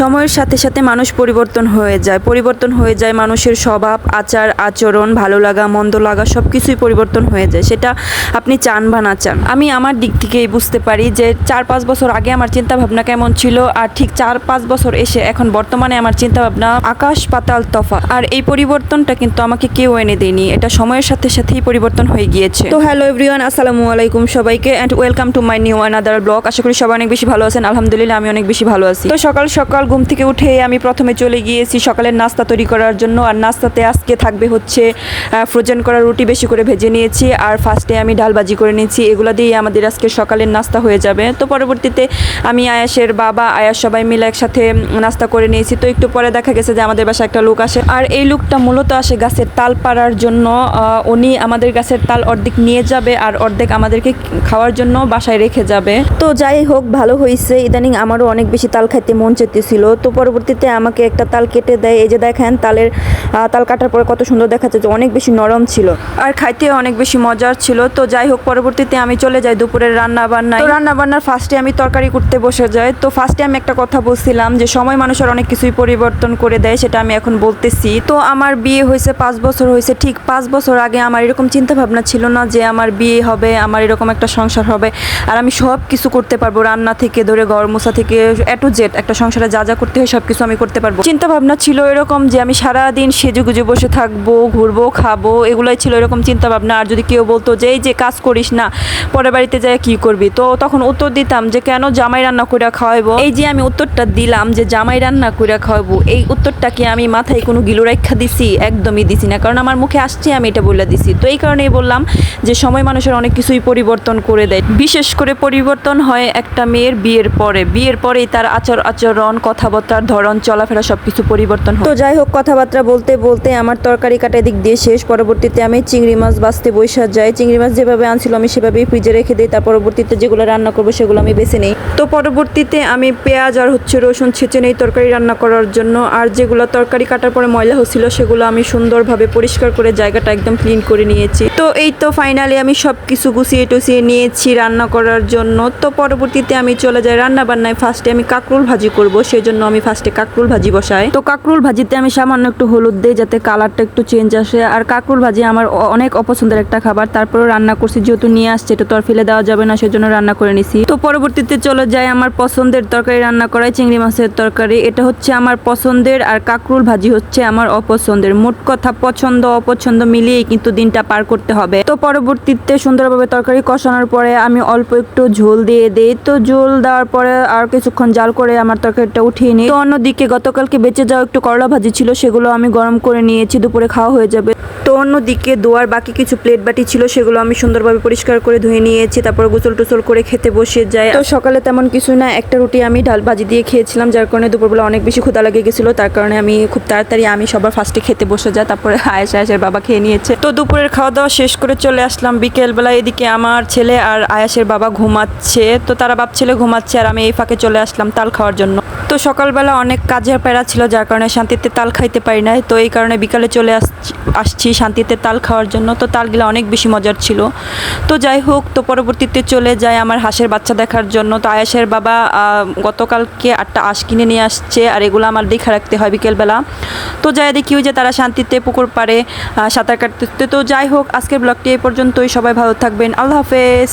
সময়ের সাথে সাথে মানুষ পরিবর্তন হয়ে যায়। পরিবর্তন হয়ে যায় মানুষের স্বভাব, আচার, আচরণ, ভালো লাগা, মন্দ লাগা সব কিছুই পরিবর্তন হয়ে যায়। সেটা আপনি চান বা না চান। আমি আমার দিক থেকেই বুঝতে পারি যে চার পাঁচ বছর আগে আমার চিন্তা ভাবনা কেমন ছিল আর ঠিক চার পাঁচ বছর এসে এখন বর্তমানে আমার চিন্তা ভাবনা আকাশ পাতাল তফা আর এই পরিবর্তনটা কিন্তু আমাকে কেউ এনে দেয়নি। এটা সময়ের সাথে সাথেই পরিবর্তন হয়ে গিয়েছে। তো হ্যালো এভরিওয়ান, আসসালামু আলাইকুম সবাইকে and welcome to my new another blog আশা করি সবাই অনেক বেশি ভালো আছেন। আলহামদুলিল্লাহ, আমি অনেক বেশি ভালো আছি। তো সকাল সকাল ঘুম থেকে উঠে আমি প্রথমে চলে গিয়েছি সকালের নাস্তা তৈরি করার জন্য। আর নাস্তাতে আজকে থাকবে হচ্ছে ফ্রোজেন করা রুটি বেশি করে ভেজে নিয়েছি। আর ফার্স্টে আমি ডাল ভাজি করে নিয়েছি। এগুলো দিয়েই আমাদের আজকে সকালের নাস্তা হয়ে যাবে। তো পরবর্তীতে আমি আয়াসের বাবা, আয়াস সবাই মিলে একসাথে নাস্তা করে নিয়েছি। তো একটু পরে দেখা গেছে যে আমাদের বাসায় একটা লোক আসে। আর এই লোকটা মূলত আসে গাছের তাল পাড়ার জন্য। উনি আমাদের গাছের তাল অর্ধেক নিয়ে যাবে আর অর্ধেক আমাদেরকে খাওয়ার জন্য বাসায় রেখে যাবে। তো যাই হোক, ভালো হয়েছে ইদানিং আমারও অনেক বেশি তাল খাইতে মন চেতেছিল তো পরবর্তীতে আমাকে একটা তাল কেটে দেয়। এই যে দেখেন তালের তাল কাটার পরে কত সুন্দর দেখাচ্ছে যে অনেক বেশি নরম ছিল। আর খাইতে অনেক বেশি মজার ছিল। তো যাই হোক পরবর্তীতে আমি চলে যাই দুপুরের রান্না বান্না রান্না বান্নার ফার্স্টে আমি তরকারি করতে বসে যাই। তো ফার্স্টে আমি একটা কথা বলছিলাম যে সময় মানুষের অনেক কিছুই পরিবর্তন করে দেয় সেটা আমি এখন বলতেছি। তো আমার বিয়ে হয়েছে পাঁচ বছর হয়েছে। ঠিক পাঁচ বছর আগে আমার এরকম চিন্তা ভাবনা ছিল না যে আমার বিয়ে হবে আমার এরকম একটা সংসার হবে। আর আমি সব কিছু করতে পারব রান্না থেকে ধরে ঘর মোছা থেকে এ টু জেড একটা সংসারে যা যা করতে হয় সব কিছু আমি করতে পারব। চিন্তা ভাবনা ছিল এরকম যে আমি সারা দিন সেজে গুজে বসে থাকব, ঘুরবো, খাব, এগুলোই ছিল এরকম চিন্তা ভাবনা আর যদি কেউ বলতো যে, এই যে, কাজ করিস না, পরের বাড়িতে যায় কি করবি? তো তখন উত্তর দিতাম যে, কেন জামাই রান্না করে খাওয়াবো এই যে, আমি উত্তরটা দিলাম যে, জামাই রান্না করে খাওয়াবো এই উত্তরটা কি আমি মাথায় কোনো গিলো রেখা দিছি? একদমই দিছি না। কারণ আমার মুখে আসছে, আমি এটা বলে দিছি। তো এই কারণেই বললাম যে, সময় মানুষের অনেক কিছুই পরিবর্তন করে দেয়। বিশেষ করে পরিবর্তন হয় একটা মেয়ের বিয়ের পরে। বিয়ের পরেই তার আচার আচরণ কথাবার্তার ধরন চলাফেরা সব কিছু পরিবর্তন তো যাই হোক কথাবার্তা বলতে বলতে আমার তরকারি কাটা দিক দিয়ে শেষ। পরবর্তীতে আমি চিংড়ি মাছ বাঁচতে বৈশা যাই। চিংড়ি মাছ যেভাবে আনছিল আমি সেভাবেই ফ্রিজে রেখে দিই। তার পরবর্তীতে যেগুলো রান্না করব সেগুলো আমি বেছে নেই। তো পরবর্তীতে আমি পেঁয়াজ আর হচ্ছে রসুন ছেঁচে নেই তরকারি রান্না করার জন্য। আর যেগুলো তরকারি কাটার পরে ময়লা হচ্ছিল সেগুলো আমি সুন্দরভাবে পরিষ্কার করে জায়গাটা একদম ক্লিন করে নিয়েছি। তো এই তো ফাইনালি আমি সব কিছু গুছিয়ে টুছিয়ে নিয়েছি রান্না করার জন্য। তো পরবর্তীতে আমি চলে যাই রান্না বান্নায় ফার্স্টে আমি কাকরুল ভাজি করব। সেই জন্য আমি ফার্স্টে কাকরুল ভাজি বসাই। তো কাকরুল ভাজিতে আমি সামান্য একটু হলুদ দিই যাতে কালারটা একটু চেঞ্জ আসে। আর কাকরুল ভাজি আমার অনেক অপছন্দের একটা খাবার। তারপরে রান্না করছি, যেহেতু নিয়ে আসছে, এটা তো ফেলে দেওয়া যাবে না, সেজন্য রান্না করে নিছি। তো পরবর্তীতে চলে যায় আমার পছন্দের তরকারি রান্না করাই, চিংড়ি মাছের তরকারি। এটা হচ্ছে আমার পছন্দের আর কাকরুল ভাজি হচ্ছে আমার অপছন্দের। মোট কথা পছন্দ, অপছন্দ মিলিয়েই কিন্তু দিনটা পার করতে হবে। তো পরবর্তীতে সুন্দরভাবে তরকারি কষানোর পরে আমি অল্প একটু ঝোল দিয়ে দিই। তো ঝোল দেওয়ার পরে আর কিছুক্ষণ জাল করে আমার তরকারিটা উঠিয়ে নিই তো অন্যদিকে গতকালকে বেঁচে যাওয়া একটু করলা ভাজি ছিল, সেগুলো আমি গরম করে নিয়েছি, দুপুরে খাওয়া হয়ে যাবে। তো অন্যদিকে দোয়ার বাকি কিছু প্লেট বাটি ছিল, সেগুলো আমি সুন্দরভাবে পরিষ্কার করে ধুয়ে নিয়েছি, তারপর গোসল টোসল করে খেতে বসে যাই। তো সকালে তেমন কিছু না, একটা রুটি আমি ডাল ভাজি দিয়ে খেয়েছিলাম, যার কারণে দুপুরবেলা অনেক বেশি ক্ষুদা লেগে গেছিল, তার কারণে আমি খুব তাড়াতাড়ি আমি সবার ফার্স্টে খেতে বসে যাই, তারপরে আয়েস আয়েসের বাবা খেয়ে নিয়েছে। তো দুপুরের খাওয়া দাওয়া শেষ করে চলে আসলাম বিকেলবেলা, এদিকে আমার ছেলে আর আয়াসের বাবা ঘুমাচ্ছে, তো তারা বাপ ছেলে ঘুমাচ্ছে আর আমি এই ফাঁকে চলে আসলাম তাল খাওয়ার জন্য। সকালবেলা অনেক কাজের প্যারা ছিল, যার কারণে শান্তিতে তাল খাইতে পারি নাই। তো এই কারণে বিকালে চলে আসছি শান্তিতে তাল খাওয়ার জন্য। তো তালগুলো অনেক বেশি মজার ছিল। তো যাই হোক, তো পরবর্তীতে চলে যায় আমার হাঁসের বাচ্চা দেখার জন্য। তো আয়াসের বাবা গতকালকে আটটা আঁশ কিনে নিয়ে আসছে আর এগুলো আমার দেখা রাখতে হয় বিকেলবেলা। তো যাই দেখি যে তারা শান্তিতে পুকুর পাড়ে সাঁতার কাটতে তো যাই হোক, আজকের ব্লগটি এই পর্যন্তই। সবাই ভালো থাকবেন। আল্লাহ হাফেজ।